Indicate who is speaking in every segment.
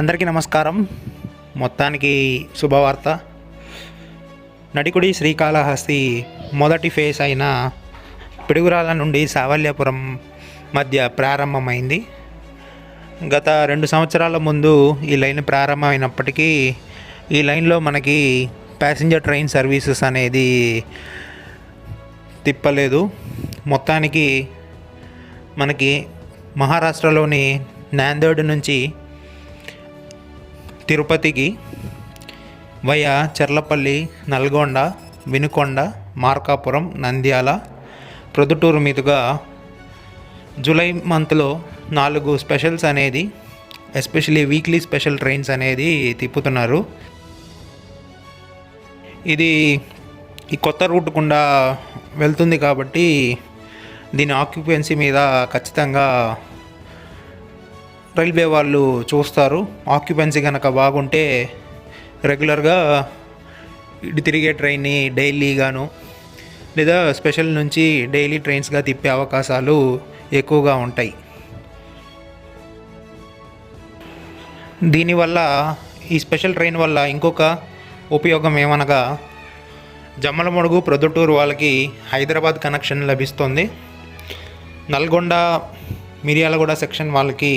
Speaker 1: అందరికీ నమస్కారం. మొత్తానికి శుభవార్త. నడికుడి శ్రీకాళహస్తి మొదటి ఫేజ్ అయిన పిడుగురాల నుండి సావల్యాపురం మధ్య ప్రారంభమైంది. గత రెండు సంవత్సరాల ముందు ఈ లైన్ ప్రారంభమైనప్పటికీ ఈ లైన్లో మనకి ప్యాసింజర్ ట్రైన్ సర్వీసెస్ అనేది తిప్పలేదు. మొత్తానికి మనకి మహారాష్ట్రలోని నాందేడ్ నుంచి తిరుపతికి వయా చెర్లపల్లి నల్గొండ వినుకొండ మార్కాపురం నంద్యాల ప్రొద్దుటూరు మీదుగా జూలై మంత్లో నాలుగు స్పెషల్స్ అనేది ఎస్పెషలీ వీక్లీ స్పెషల్ ట్రైన్స్ అనేది తిప్పుతున్నారు. ఇది ఈ కొత్త రూట్ గుండా వెళ్తుంది కాబట్టి దీని ఆక్యుపెన్సీ మీద ఖచ్చితంగా రైల్వే వాళ్ళు చూస్తారు. ఆక్యుపెన్సీ కనుక బాగుంటే రెగ్యులర్గా ఇటు తిరిగే ట్రైన్ని డైలీగాను లేదా స్పెషల్ నుంచి డైలీ ట్రైన్స్గా తిప్పే అవకాశాలు ఎక్కువగా ఉంటాయి. దీనివల్ల ఈ స్పెషల్ ట్రైన్ వల్ల ఇంకొక ఉపయోగం ఏమనగా జమ్మలమడుగు ప్రొద్దుటూరు వాళ్ళకి హైదరాబాద్ కనెక్షన్ లభిస్తుంది. నల్గొండ మిర్యాలగూడ సెక్షన్ వాళ్ళకి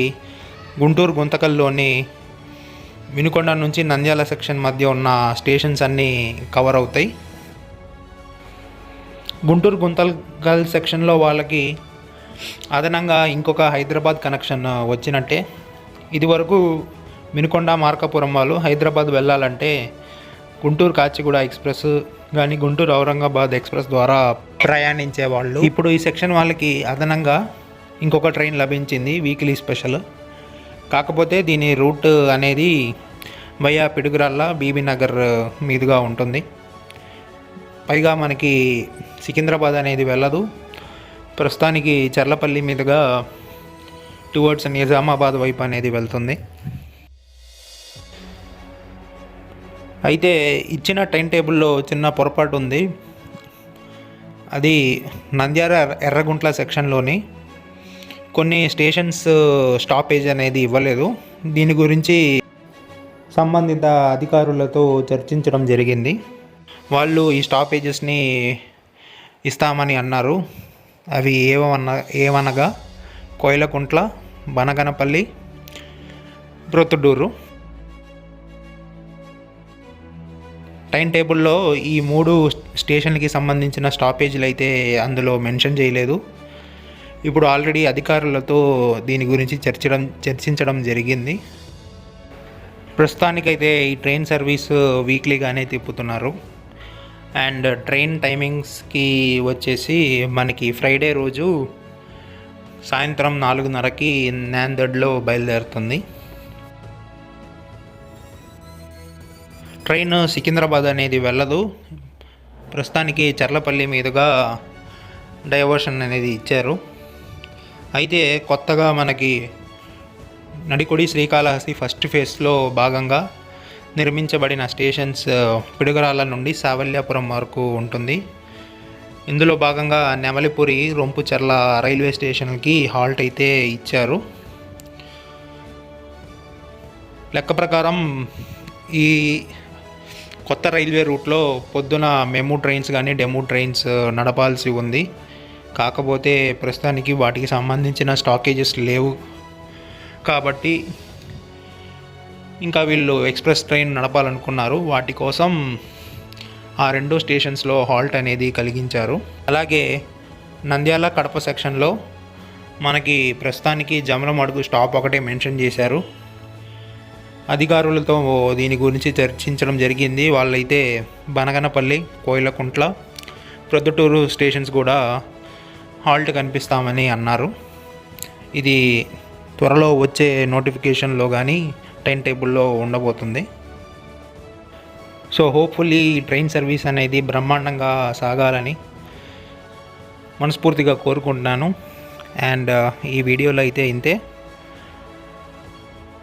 Speaker 1: గుంటూరు గుంతకల్లోని వినుకొండ నుంచి నంద్యాల సెక్షన్ మధ్య ఉన్న స్టేషన్స్ అన్నీ కవర్ అవుతాయి. గుంటూరు గుంతకల్ సెక్షన్లో వాళ్ళకి అదనంగా ఇంకొక హైదరాబాద్ కనెక్షన్ వచ్చినట్టే. ఇదివరకు వినుకొండ మార్కాపురం వాళ్ళు హైదరాబాద్ వెళ్ళాలంటే గుంటూరు కాచిగూడ ఎక్స్ప్రెస్ కానీ గుంటూరు ఔరంగాబాద్ ఎక్స్ప్రెస్ ద్వారా ప్రయాణించే వాళ్ళు. ఇప్పుడు ఈ సెక్షన్ వాళ్ళకి అదనంగా ఇంకొక ట్రైన్ లభించింది వీక్లీ స్పెషల్. కాకపోతే దీని రూట్ అనేది వయా పిడుగురాళ్ళ బీబీ నగర్ మీదుగా ఉంటుంది. పైగా మనకి సికింద్రాబాద్ అనేది వెళ్ళదు. ప్రస్తుతానికి చర్లపల్లి మీదుగా టువర్డ్స్ నిజామాబాద్ వైపు అనేది వెళ్తుంది. అయితే ఇచ్చిన టైం టేబుల్లో చిన్న పొరపాటు ఉంది. అది నంద్యాల ఎర్రగుంట్ల సెక్షన్లోని కొన్ని స్టేషన్స్ స్టాపేజ్ uh, అనేది ఇవ్వలేదు. దీని గురించి సంబంధిత అధికారులతో చర్చించడం జరిగింది. వాళ్ళు ఈ స్టాపేజెస్ని ఇస్తామని అన్నారు. అవి ఏమన్న ఏమనగా కోయిలకుంట్ల బనగనపల్లి ప్రొద్దుటూరు టైం టేబుల్లో ఈ మూడు స్టేషన్లకి సంబంధించిన స్టాపేజీలు అయితే అందులో మెన్షన్ చేయలేదు. ఇప్పుడు ఆల్రెడీ అధికారులతో దీని గురించి చర్చడం చర్చించడం జరిగింది. ప్రస్తుతానికైతే ఈ ట్రైన్ సర్వీస్ వీక్లీగానే తిప్పుతున్నారు. అండ్ ట్రైన్ టైమింగ్స్కి వచ్చేసి మనకి ఫ్రైడే రోజు సాయంత్రం నాలుగున్నరకి నాందడ్లో బయలుదేరుతుంది. ట్రైన్ సికింద్రాబాద్ అనేది వెళ్ళదు. ప్రస్తుతానికి చర్లపల్లి మీదుగా డైవర్షన్ అనేది ఇచ్చారు. అయితే కొత్తగా మనకి నడికొడి శ్రీకాళహస్తి ఫస్ట్ ఫేజ్లో భాగంగా నిర్మించబడిన స్టేషన్స్ పిడుగరాల నుండి సావల్యాపురం వరకు ఉంటుంది. ఇందులో భాగంగా నెమలిపురి రొంపుచెర్ల రైల్వే స్టేషన్కి హాల్ట్ అయితే ఇచ్చారు. లెక్క ప్రకారం ఈ కొత్త రైల్వే రూట్లో పొద్దున మెమూ ట్రైన్స్ కానీ డెము ట్రైన్స్ నడపాల్సి ఉంది. కాకపోతే ప్రస్తుతానికి వాటికి సంబంధించిన స్టాకేజెస్ లేవు. కాబట్టి ఇంకా వీళ్ళు ఎక్స్ప్రెస్ ట్రైన్ నడపాలనుకున్నారు. వాటి కోసం ఆ రెండు స్టేషన్స్లో హాల్ట్ అనేది కలిగించారు. అలాగే నంద్యాల కడప సెక్షన్లో మనకి ప్రస్తుతానికి జమలమడుగు స్టాప్ ఒకటే మెన్షన్ చేశారు. అధికారులతో దీని గురించి చర్చించడం జరిగింది. వాళ్ళైతే బనగనపల్లి కోయిలకుంట్ల ప్రొద్దుటూరు స్టేషన్స్ కూడా హాల్ట్ కనిపిస్తామని అన్నారు. ఇది త్వరలో వచ్చే నోటిఫికేషన్లో కానీ టైం టేబుల్లో ఉండబోతుంది. సో హోప్ఫుల్లీ ట్రైన్ సర్వీస్ అనేది బ్రహ్మాండంగా సాగాలని మనస్ఫూర్తిగా కోరుకుంటున్నాను. అండ్ ఈ వీడియోలో అయితే ఇంతే.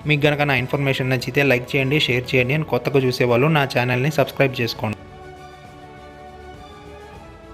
Speaker 1: మీకు కనుక నా ఇన్ఫర్మేషన్ నచ్చితే లైక్ చేయండి షేర్ చేయండి. అని కొత్తగా చూసేవాళ్ళు నా ఛానల్ని సబ్స్క్రైబ్ చేసుకోండి.